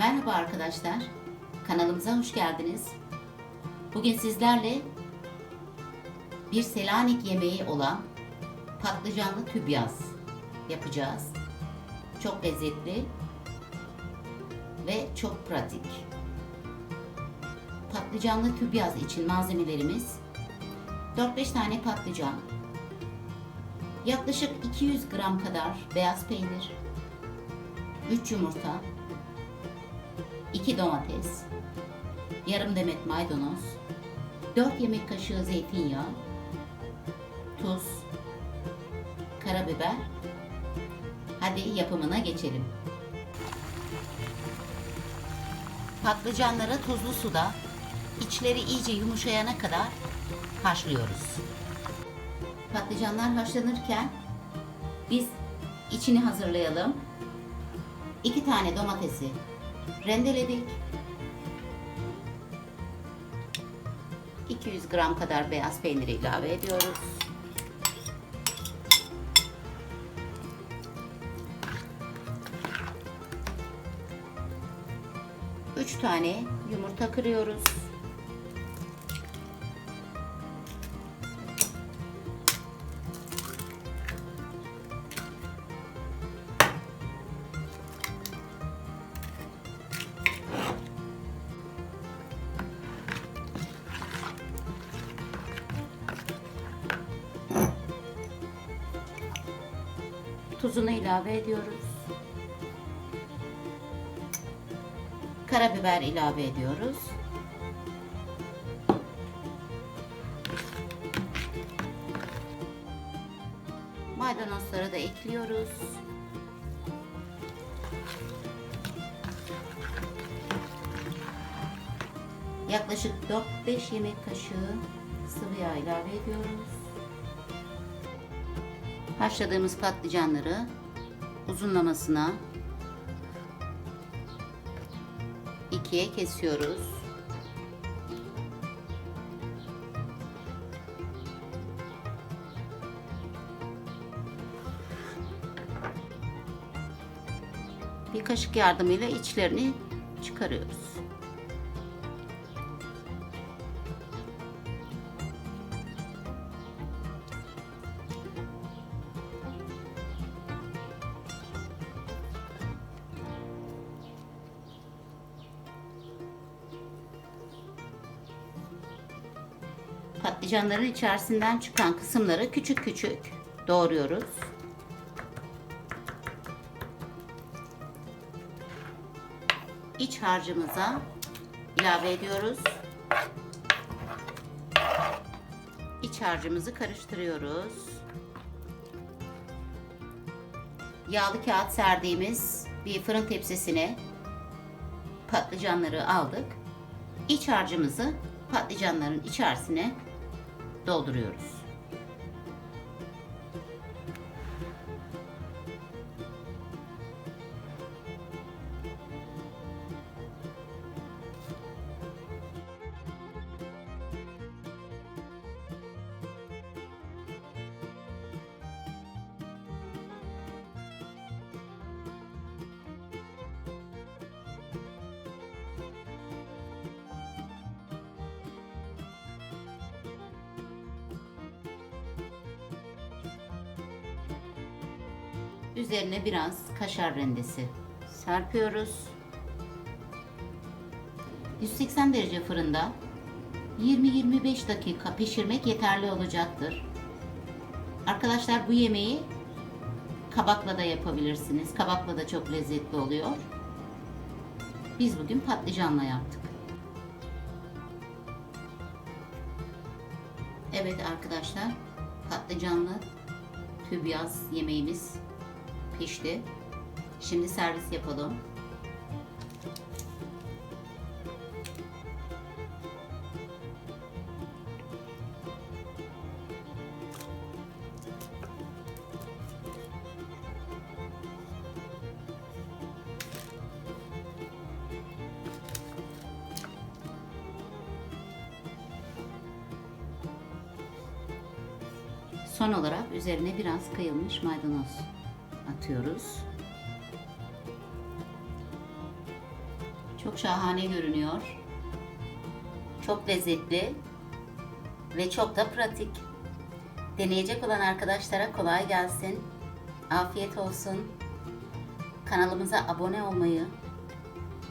Merhaba arkadaşlar. Kanalımıza hoş geldiniz. Bugün sizlerle bir Selanik yemeği olan patlıcanlı tübyaz yapacağız. Çok lezzetli ve çok pratik. Patlıcanlı tübyaz için malzemelerimiz 4-5 tane patlıcan, yaklaşık 200 gram kadar beyaz peynir, 3 yumurta, 2 domates, yarım demet maydanoz, 4 yemek kaşığı zeytinyağı, tuz, karabiber. Hadi yapımına geçelim. Patlıcanları tuzlu suda içleri iyice yumuşayana kadar haşlıyoruz. Patlıcanlar haşlanırken biz içini hazırlayalım. 2 tane domatesi rendeledik. 200 gram kadar beyaz peyniri ilave ediyoruz. Üç tane yumurta kırıyoruz. Tuzunu ilave ediyoruz. Karabiber ilave ediyoruz. Maydanozları da ekliyoruz. Yaklaşık 4-5 yemek kaşığı sıvı yağ ilave ediyoruz. Haşladığımız patlıcanları uzunlamasına ikiye kesiyoruz. Bir kaşık yardımıyla içlerini çıkarıyoruz. Patlıcanların içerisinden çıkan kısımları küçük küçük doğruyoruz. İç harcımıza ilave ediyoruz. İç harcımızı karıştırıyoruz. Yağlı kağıt serdiğimiz bir fırın tepsisine patlıcanları aldık. İç harcımızı patlıcanların içerisine dolduruyoruz. Üzerine biraz kaşar rendesi serpiyoruz. 180 derece fırında 20-25 dakika pişirmek yeterli olacaktır. Arkadaşlar bu yemeği kabakla da yapabilirsiniz. Kabakla da çok lezzetli oluyor. Biz bugün patlıcanla yaptık. Evet arkadaşlar, patlıcanlı tübyaz yemeğimiz pişti. Şimdi servis yapalım. Son olarak üzerine biraz kıyılmış maydanoz atıyoruz. Çok şahane görünüyor. Çok lezzetli ve çok da pratik. Deneyecek olan arkadaşlara kolay gelsin. Afiyet olsun. Kanalımıza abone olmayı,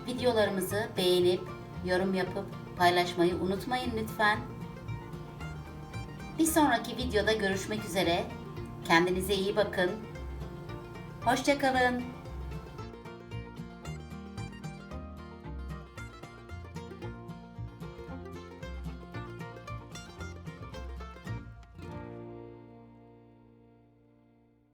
videolarımızı beğenip, yorum yapıp paylaşmayı unutmayın lütfen. Bir sonraki videoda görüşmek üzere. Kendinize iyi bakın. Hoşçakalın.